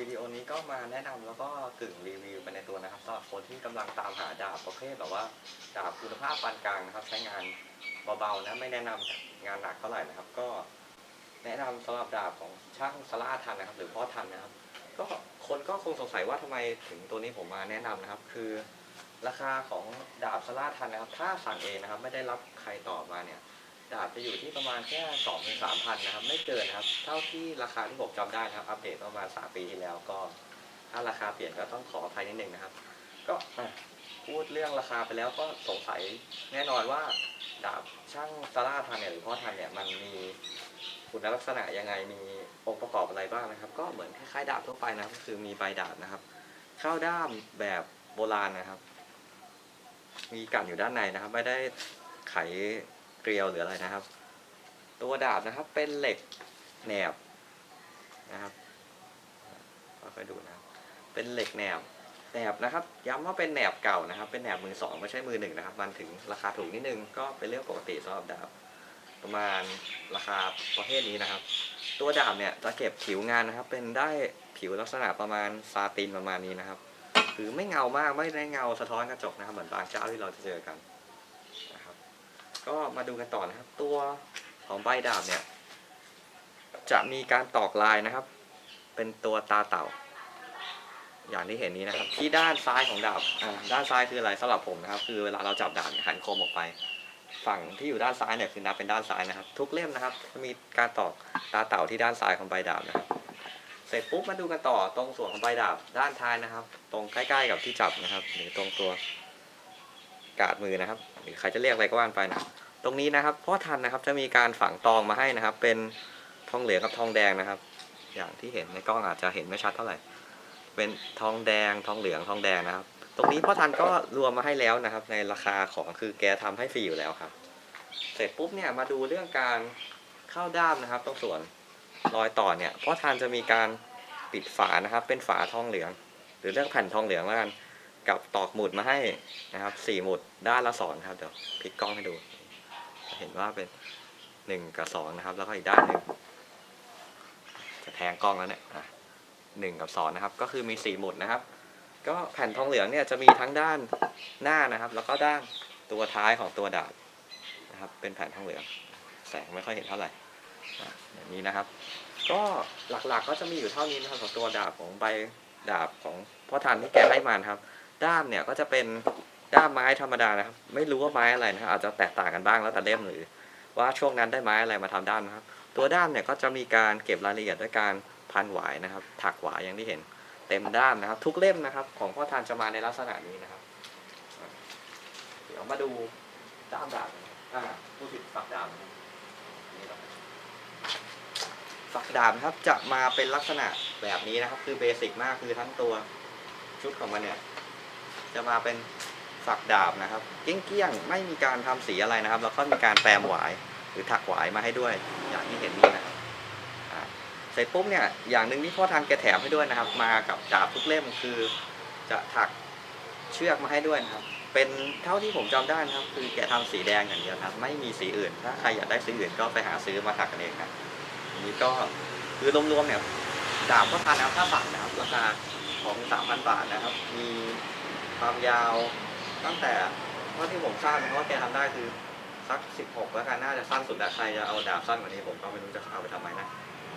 วิดีโอนี้ก็มาแนะนำแล้วก็กึ่งรีวิวไปในตัวนะครับสำหรับคนที่กำลังตามหาดาบประเภทแบบว่าดาบคุณภาพปานกลางนะครับ ใช้งานเบาๆนะไม่แนะนำงานหนักเท่าไหร่นะครับ ก็แนะนำสำหรับดาบของช่างสลาทันนะครับ หรือพ่อทันนะครับ ก็คนก็คงสงสัยว่าทำไมถึงตัวนี้ผมมาแนะนำนะครับ คือ ราคาของดาบสลาทันนะครับ ถ้าสั่งเองนะครับ ไม่ได้รับใครต่อมาเนี่ย ดาบจะอยู่ที่ประมาณแค่สองถึงสามพันนะครับ ไม่เกินครับ เท่าที่ราคาที่ผมจำได้นะครับ อัปเดตประมาณสามปีที่แล้วก็ ถ้าราคาเปลี่ยนก็ต้องขออภัยนิดนึงนะครับ ก็พูดเรื่องราคาไปแล้วก็สงสัยแน่นอนว่า ดาบช่างซาร่าทันเนี่ยหรือพ่อทันเนี่ยมันมีคุณลักษณะยังไงมีองค์ประกอบอะไรบ้างนะครับ ก็เหมือนคล้ายๆดาบทั่วไปนะครับก็คือมีใบดาบนะครับ เข้าด้ามแบบโบราณนะครับ มีกันอยู่ด้านในนะครับ ไม่ได้ไข เกลียวหรืออะไรนะครับ ตัวดาบนะครับเป็นเหล็กแหนบนะครับค่อยๆดูนะครับเป็นเหล็กแหนบแหนบนะครับ ย้ำว่าเป็นแหนบเก่านะครับ เป็นแหนบมือสองไม่ใช่มือหนึ่งนะครับ มันถึงราคาถูกนิดนึงก็เป็นเรื่องปกติสำหรับดาบประมาณราคาประเภทนี้นะครับ ตัวดาบเนี่ยจะเก็บผิวงานนะครับ เป็นได้ผิวลักษณะประมาณซาตินประมาณนี้นะครับ คือไม่เงามากไม่ได้เงาสะท้อนกระจกนะครับ เหมือนบางเจ้าที่เราจะเจอกัน ก็มาดูกันต่อนะครับ ตัวของใบดาบเนี่ย จะมีการตอกลายนะครับ เป็นตัวตาเต่า อย่างที่เห็นนี้นะครับ ที่ด้านซ้ายของดาบอ่าด้านซ้ายคืออะไรสำหรับผมนะครับ คือเวลาเราจับดาบเนี่ยหันคมออกไป ฝั่งที่อยู่ด้านซ้ายเนี่ยคือนับเป็นด้านซ้ายนะครับ ทุกเล่มนะครับจะมีการตอกตาเต่าที่ด้านซ้ายของใบดาบนะครับเสร็จปุ๊บมาดูกันต่อตรงส่วนของใบดาบด้านท้ายนะครับ ตรงใกล้ ๆ กับที่จับนะครับ หรือตรงตัว กาดมือนะครับ หรือใครจะเรียกอะไรก็ว่านไปนะตรงนี้นะครับพ่อทันนะครับจะมีการฝังตองมาให้นะครับ เป็นทองเหลืองกับทองแดงนะครับ อย่างที่เห็นในกล้องอาจจะเห็นไม่ชัดเท่าไหร่ เป็นทองแดงทองเหลืองทองแดงนะครับ ตรงนี้พ่อทันก็รวมมาให้แล้วนะครับ ในราคาของคือแกทำให้ฟรีอยู่แล้วครับ เสร็จปุ๊บเนี่ยมาดูเรื่องการเข้าด้ามนะครับ ตรงส่วนรอยต่อเนี่ยพ่อทันจะมีการปิดฝานะครับ เป็นฝาทองเหลือง หรือเรื่องแผ่นทองเหลืองแล้วกัน กับตอกหมุดมาให้นะครับสี่หมุดด้านละสองครับเดี๋ยวพลิกกล้องให้ดู เห็นว่าเป็นหนึ่งกับสองนะครับ แล้วก็อีกด้านหนึ่งจะแทงกล้องแล้วเนี่ยหนึ่งกับสองนะครับ ก็คือมีสี่หมุดนะครับ ก็แผ่นทองเหลืองเนี่ยจะมีทั้งด้านหน้านะครับ แล้วก็ด้านตัวท้ายของตัวดาบนะครับ เป็นแผ่นทองเหลือง แสงไม่ค่อยเห็นเท่าไหร่อะอย่างนี้นะครับ ก็หลักๆก็จะมีอยู่เท่านี้นะครับของตัวดาบของใบดาบของพ่อทันที่แกให้มานะครับ ด้ามเนี่ยก็จะเป็นด้ามไม้ธรรมดานะครับ ไม่รู้ว่าไม้อะไรนะครับอาจจะแตกต่างกันบ้างแล้วแต่เล่มหรือ ว่าช่วงนั้นได้ไม้อะไรมาทำด้ามนะครับ ตัวด้ามเนี่ยก็จะมีการเก็บรายละเอียดด้วยการพันหวายนะครับ ถักหวายอย่างที่เห็นเต็มด้ามนะครับ ทุกเล่มนะครับ ของพ่อทานจะมาในลักษณะนี้นะครับ เดี๋ยวมาดูด้ามดาบอ่าผู้ผิดฝักดาบฝักดาบครับจะมาเป็นลักษณะแบบนี้นะครับ คือเบสิกมากคือทั้งตัวชุดของมันเนี่ย จะมาเป็นฝักดาบนะครับ เกี้ยงๆ ไม่มีการทำสีอะไรนะครับ แล้วก็มีการแปรมหวายหรือถักหวายมาให้ด้วย อย่างที่เห็นนี่นะครับอ่าเสร็จปุ๊บเนี่ยอย่างหนึ่งที่พ่อทางแกแถมให้ด้วยนะครับ มากับดาบทุกเล่มคือจะถักเชือกมาให้ด้วยนะครับ เป็นเท่าที่ผมจำได้นะครับ คือแกทำสีแดงอย่างเดียวนะครับไม่มีสีอื่น ถ้าใครอยากได้สีอื่นก็ไปหาซื้อมาถักกันเองครับนี้ก็คือรวมๆเนี่ยดาบพ่อทานนะครับถ้าสั่งนะครับราคาของ3,000บาทนะครับ มี ความยาวตั้งแต่เท่าที่ผมทราบนะครับว่าแกทำได้คือสัก16แล้วกันน่าจะสั้นสุดแต่ใครจะเอาดาบสั้นกว่านี้ผมก็ไม่รู้จะเอาไปทำไมนะ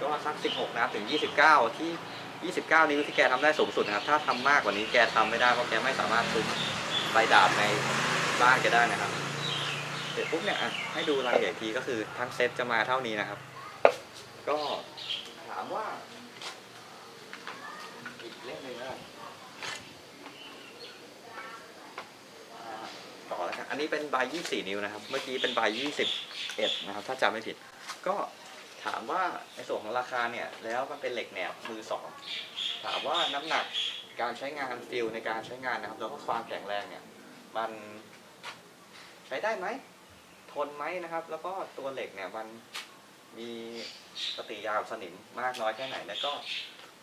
ก็สัก16นะครับถึง29ที่29นิ้วที่แกทำได้สูงสุดนะครับ ถ้าทำมากกว่านี้แกทำไม่ได้เพราะแกไม่สามารถซุกใบดาบในบ้านแกได้นะครับเสร็จปุ๊บเนี่ยให้ดูรายละเอียดทีก็คือทั้งเซตจะมาเท่านี้นะครับ ก็ถามว่า อีกเล่มหนึ่งแล้วกันอ่าต่อแล้วครับอั นนี้เป็นใบ24 นิ้วนะครับ เมื่อกี้เป็นใบ21 นะครับ ถ้าจำไม่ผิด ก็ถามว่าในส่วนของราคาเนี่ย แล้วมันเป็นเหล็กแหนบมือสองถามว่าน้ำหนักการใช้งานฟิลในการใช้งานนะครับ แล้วก็ความแข็งแรงเนี่ย มันใช้ได้ไหม ทนไหมนะครับ แล้วก็ตัวเหล็กเนี่ยมันมีปฏิยาสนิมมากน้อยแค่ไหน แล้วก็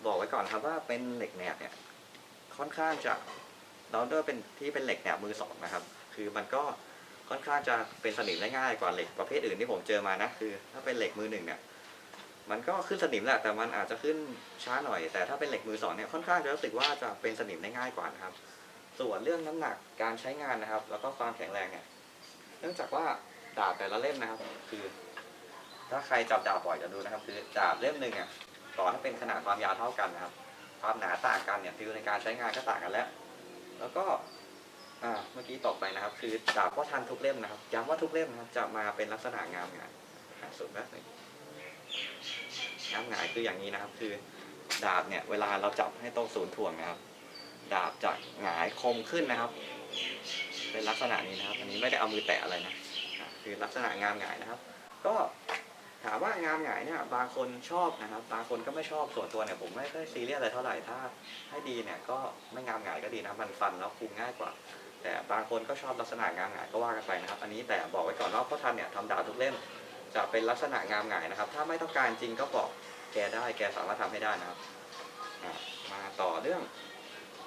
บอกไว้ก่อนครับว่าเป็นเหล็กแหนบเนี่ย ค่อนข้างจะเราด้วยเป็นที่เป็นเหล็กแหนบมือสองนะครับ คือมันก็ค่อนข้างจะเป็นสนิมได้ง่ายกว่าเหล็กประเภทอื่นที่ผมเจอมานะคือ ถ้าเป็นเหล็กมือหนึ่งเนี่ยมันก็ขึ้นสนิมแหละแต่มันอาจจะขึ้นช้าหน่อย แต่ถ้าเป็นเหล็กมือสองเนี่ยค่อนข้างจะรู้สึกว่าจะเป็นสนิมได้ง่ายกว่านะครับ ส่วนเรื่องน้ำหนักการใช้งานนะครับ แล้วก็ความแข็งแรงเนี่ยเนื่องจากว่าดาบแต่ละเล่มนะครับ คือ ถ้าใครจับดาบบ่อยจะดูนะครับ คือดาบเล่มหนึ่งอะต่อให้เป็นขนาดความยาวเท่ากันนะครับ ความหนาต่างกันเนี่ยฟิวในการใช้งานก็ต่างกันแล้ว แล้วก็ อ่าเมื่อกี้ตอบไปนะครับ คือดาบพ่อทันทุกเล่มนะครับย้ำว่าทุกเล่มนะครับจะมาเป็นลักษณะงามงายหาสุดแบบหนึ่งงามงายคืออย่างนี้นะครับ คือดาบเนี่ยเวลาเราจับให้ตรงศูนย์ถ่วงนะครับ ดาบจะหงายคมขึ้นนะครับ เป็นลักษณะนี้นะครับ อันนี้ไม่ได้เอามือแตะอะไรนะอะคือลักษณะงามหงายนะครับ ก็ถามว่างามหงายเนี่ยบางคนชอบนะครับ บางคนก็ไม่ชอบส่วนตัวเนี่ยผมไม่ค่อยซีเรียสอะไรเท่าไหร่ถ้าให้ดีเนี่ยก็ไม่งามหงายก็ดีนะมันฟันแล้วคุมง่ายกว่า แต่บางคนก็ชอบลักษณะงามหงายก็ว่ากันไปนะครับ อันนี้แต่บอกไว้ก่อนว่าพ่อทันเนี่ยทำดาบทุกเล่มจะเป็นลักษณะงามหงายนะครับ ถ้าไม่ต้องการจริงก็บอกแกได้แกสามารถทำให้ได้นะครับมาต่อเรื่อง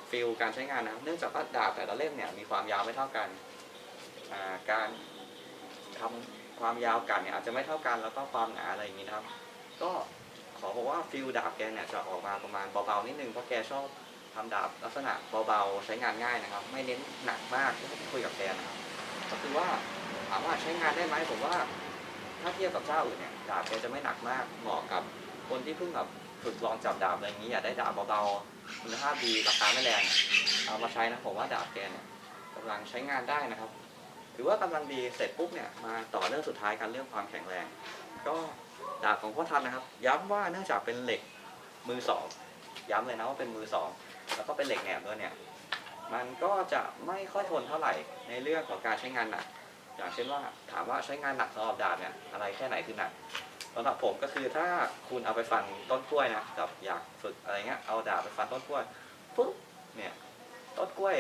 ฟิลการใช้งานนะครับ เนื่องจากว่าดาบแต่ละเล่มเนี่ยมีความยาวไม่เท่ากันการทำความยาวกันเนี่ยอาจจะไม่เท่ากันแล้วก็ความหนาอะไรอย่างนี้นะครับ ก็ขอบอกว่าฟิลดาบแกเนี่ยจะออกมาประมาณเบาๆนิดนึงเพราะแกชอบ ทำดาบลักษณะเบาๆ ใช้งานง่ายนะครับ ไม่เน้นหนักมากที่ผมคุยกับแกนะครับ ก็คือว่าถามว่าใช้งานได้ไหมผมว่า ถ้าเทียบกับเจ้าอื่นเนี่ยดาบแกจะไม่หนักมากเหมาะกับคนที่เพิ่งแบบฝึกลองจับดาบอะไรอย่างนี้อยากได้ดาบเบาๆคุณภาพดีราคาไม่แรงเอามาใช้นะผมว่าดาบแกเนี่ยกำลังใช้งานได้นะครับถือว่ากำลังดีเสร็จปุ๊บเนี่ยมาต่อเรื่องสุดท้ายกันเรื่องความแข็งแรง ก็ดาบของพ่อทันนะครับ ย้ำว่าเนื่องจากเป็นเหล็กมือสอง ย้ำเลยนะว่าเป็นมือสอง แล้วก็เป็นเหล็กแหนบด้วยเนี่ย มันก็จะไม่ค่อยทนเท่าไหร่ในเรื่องของการใช้งานหนัก อย่างเช่นว่าถามว่าใช้งานหนักสำหรับดาบเนี่ยอะไรแค่ไหนคือหนักสำหรับผมก็คือถ้าคุณเอาไปฟันต้นกล้วยนะแบบอยากฝึกอะไรเงี้ยเอาดาบไปฟันต้นกล้วยปุ๊บเนี่ยต้นกล้วย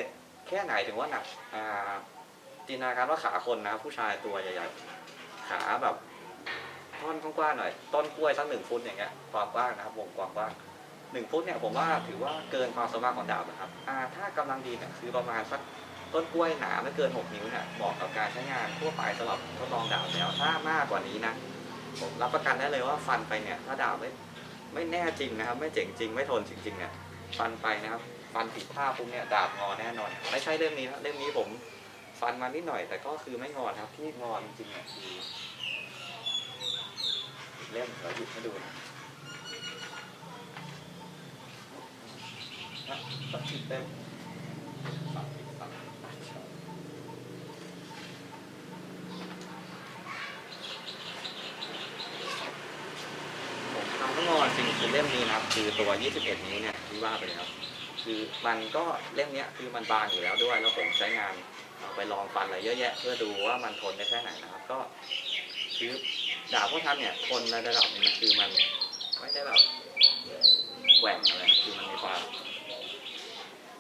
แค่ไหนถึงว่าหนักอ่าจินตนาการว่าขาคนนะ ผู้ชายตัวใหญ่ๆขาแบบท่อนกว้างๆหน่อย ต้นกล้วยสักหนึ่งฟุตอย่างเงี้ยความกว้างนะครับวงกว้างๆ หนึ่งฟุตเนี่ยผมว่าถือว่าเกินความสามารถของดาบนะครับอ่าถ้ากำลังดีเนี่ยคือประมาณสักต้นกล้วยหนาไม่เกิน 6 นิ้วเนี่ยเหมาะกับการใช้งานทั่วไปสำหรับทดลองดาบแล้ว ถ้ามากกว่านี้นะผมรับประกันได้เลยว่าฟันไปเนี่ยถ้าดาบไม่ไม่แน่จริงนะครับ ไม่เจ๋งจริงไม่ทนจริงๆเนี่ยฟันไปนะครับ ฟันผิดท่าปุ๊บเนี่ยดาบงอแน่นอนไม่ใช่เรื่องนี้นะเรื่องนี้ผมฟันมานิดหน่อย แต่ก็คือไม่งอนครับที่งอจริงๆเนี่ยคือเล่มเราหยิบให้ดูนะ สักสิบเล่มฝั่งอสิ่งทำทั้งงอนจริงคือเล่มนี้นะครับ คือตัว 21นิ้วเนี่ยที่ว่าไปเลยครับคือมันก็เล่มเนี้ยคือมันบางอยู่แล้วด้วย แล้วผมใช้งานเอาไปลองฟันอะไรเยอะแยะ เพื่อดูว่ามันทนได้แค่ไหนนะครับ ก็คือดาบพ่อทันเนี่ยทนในระดับนึงนะคือมันไม่ได้แบบแหว่งอะไรนะคือมันมีความ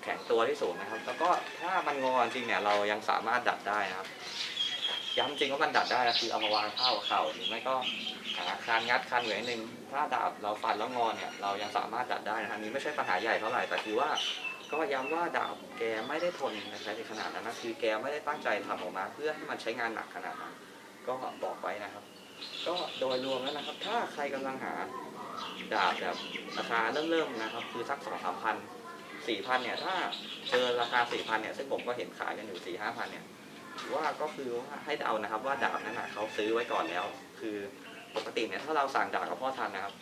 ข็งตัวที่สูงนะครับ แล้วก็ถ้ามันงอจริงเนี่ยเรายังสามารถดัดได้นะครับ ย้ำจริงว่ามันดัดได้คือเอามาวางเท่าเข่าหรือไม่ก็หาคานงัดคานเหวี่ยงนึงถ้าดาบเราฟันแล้วงอนเนี่ยเรายังสามารถดัดได้นะอันนี้ไม่ใช่ปัญหาใหญ่เท่าไหร่แต่คือว่า ก็ย้ำว่าดาบแกไม่ได้ทนในใช้ในขนาดนั้นนะคือแกไม่ได้ตั้งใจทำออกมา เพื่อให้มันใช้งานหนักขนาดนั้นก็บอกไว้นะครับ ก็โดยรวมแล้วนะครับ ถ้าใครกำลังหาดาบแบบราคาเริ่มๆนะครับ คือสักสองสามพัน สี่พันเนี่ย ถ้าเจอราคาสี่พันเนี่ย ซึ่งผมก็เห็นขายกันอยู่สี่ห้าพันเนี่ยถือว่าก็คือว่าให้เดานะครับ ว่าดาบนั้นนะเขาซื้อไว้ก่อนแล้ว คือปกติเนี่ยถ้าเราสั่งดาบกับพ่อทันนะครับ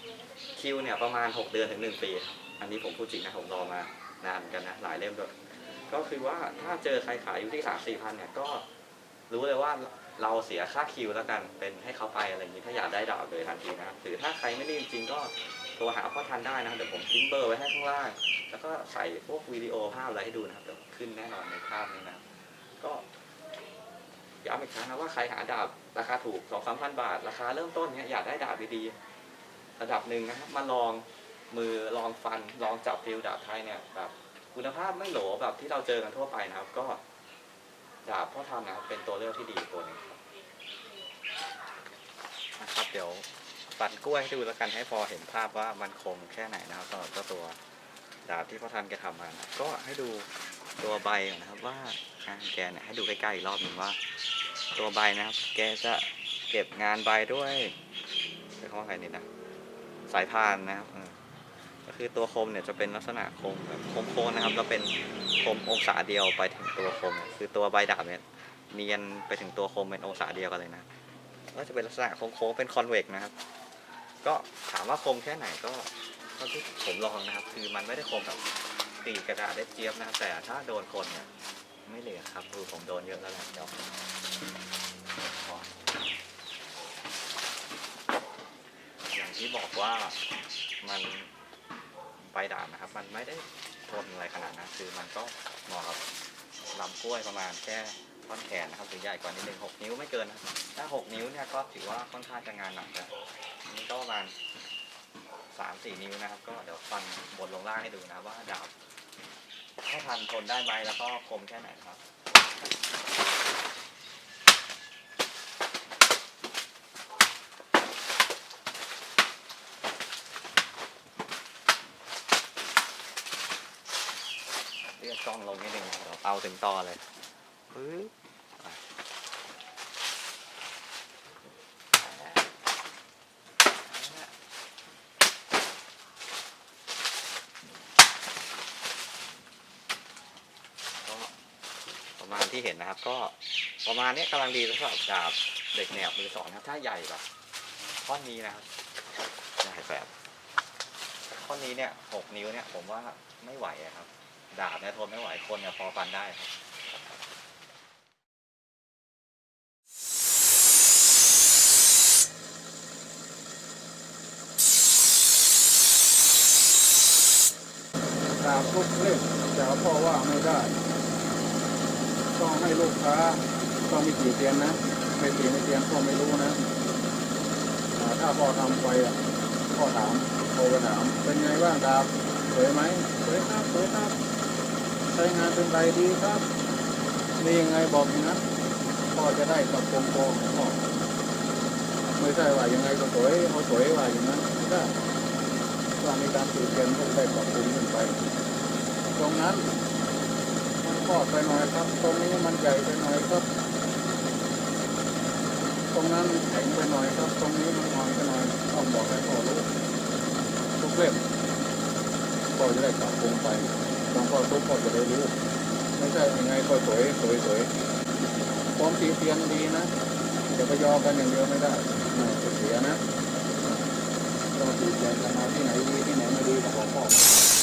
คิวเนี่ยประมาณหกเดือนถึงหนึ่งปี อันนี้ผมพูดจริงนะผมรอมานานเหมือนกันนะหลายเล่มด้วยก็คือว่าถ้าเจอใครขายอยู่ที่สามสี่พันเนี่ยก็ รู้เลยว่าเราเสียค่าคิวแล้วกันเป็นให้เขาไปอะไรอย่างนี้ถ้าอยากได้ดาบเลยทันทีนะหรือถ้าใครไม่ได้จริงๆก็โทรหาพ่อทันได้นะเดี๋ยวผมทิ้งเบอร์ไว้ให้ข้างล่างแล้วก็ใส่พวกวิดีโอภาพอะไรให้ดูนะครับเดี๋ยวขึ้นแน่นอนในภาพนี้นะก็ย้ำอีกครั้งนะว่าใครหาดาบราคาถูกสองสามพันบาท ราคาเริ่มต้นเนี่ยอยากได้ดาบดีๆระดับหนึ่งนะครับมาลองมือลองฟันลองจับฟิลดาบไทยเนี่ยแบบคุณภาพไม่โหลแบบที่เราเจอกันทั่วไปนะครับ ก็ ดาบพ่อทำนะครับเป็นตัวเลือกที่ดีตัวหนึงครับนะครับเดี๋ยวฟันกล้วยให้ดูแล้วกันให้พอเห็นภาพว่ามันคมแค่ไหนนะครับสำหรับเจ้าตัวดาบที่พ่อทันแกทำมานะก็ให้ดูตัวใบก่อนนะครับว่าอ่าแกเนี่ยให้ดูใกล้ๆอีกรอบหนึ่งว่า ตัวใบนะครับ แกจะเก็บงานใบด้วยใช้คำว่าไงนี่นะสายพานนะครับเออ ก็คือตัวคมเนี่ยจะเป็นลักษณะคมแบบโค้งๆนะครับแล้วเป็นคมองศาเดียวไปถึงตัวคม คือตัวใบดาบเนี่ยเนียนไปถึงตัวคมเป็นองศาเดียวกันเลยนะก็จะเป็นลักษณะโค้งๆเป็นคอนเวกนะครับ ก็ถามว่าคมแค่ไหนก็ที่ผมลองนะครับ คือมันไม่ได้คมแบบตีกระดาษได้เจี๊ยบนะครับแต่ถ้าโดนคนเนี่ยไม่เหลือครับคือผมโดนเยอะแล้วแหละเดี๋ยวอย่างที่บอกว่ามัน ใบด่างนะครับ มันไม่ได้ทนอะไรขนาดนั้นคือมันก็เหมาะกับลำกล้วยประมาณแค่ท่อนแขนนะครับหรือใหญ่กว่านิดนึงหกนิ้วไม่เกินนะถ้าหกนิ้วเนี่ยก็ถือว่าค่อนข้างจะงานหนักแล้วอันนี่ก็ประมาณสามสี่นิ้วนะครับ ก็เดี๋ยวฟันบนลงล่างให้ดูนะว่าดาบถ้าทันทนได้ไหมแล้วก็คมแค่ไหนครับ เลื่อนกล้องลงนิดนึงนะครับเดี๋ยวเอาถึงต่อเลยปึ๊บประมาณที่เห็นนะครับ ก็ประมาณนี้กำลังดีสำหรับดาบเด็กแนวมือสองนะครับถ้าใหญ่แบบท่อนนี้นะครับใหญ่แบบท่อนนี้เนี่ยหกนิ้วเนี่ยผมว่าไม่ไหวครับ ดาบเนี่ยทนไม่ไหวคนเนี่ยพอฟันได้ครับดาบทุกเล่มจะเอพ่อว่าไม่ได้ ต้องให้ลูกค้าต้องมีกี่เตียนนะไม่ตีไม่เตียนพ่อไม่รู้นะถ้าพ่อทำไปอะพ่อถามโทรไปถามเป็นไงบ้างดาบสวยไหมสวยครับสวยครับ ใช้งานเป็นไรดีครับนี่ยังไงบอกอย่างนั้นพ่อจะได้กับโกงโกงพ่อไม่ใช่ว่ายังไงก็สวยเอาสวยว่าอย่างนั้นไม่ได้ต้องมีการสื่อเทียนต้องได้ปรับปรุงขึ้นไป ตรงนั้นมันพอดไปหน่อยครับ ตรงนี้มันใหญ่ไปหน่อยครับ ตรงนั้นแข็งไปหน่อยครับ ตรงนี้มันอ่อนไปหน่อยต้องบอกให้พ่อรู้ทุกเล่มพ่อจะได้ปรับปรุงไป ต้องพ่อทุกพ่อจะได้รู้ ไม่ใช่ยังไงก็สวยสวยสวยความตีเตียนดีนะจะไปยอกันอย่างเดียวไม่ได้เสียนะเราที่ใจจะมาที่ไหนดีที่ไหนไม่ดีก็บองพ่อ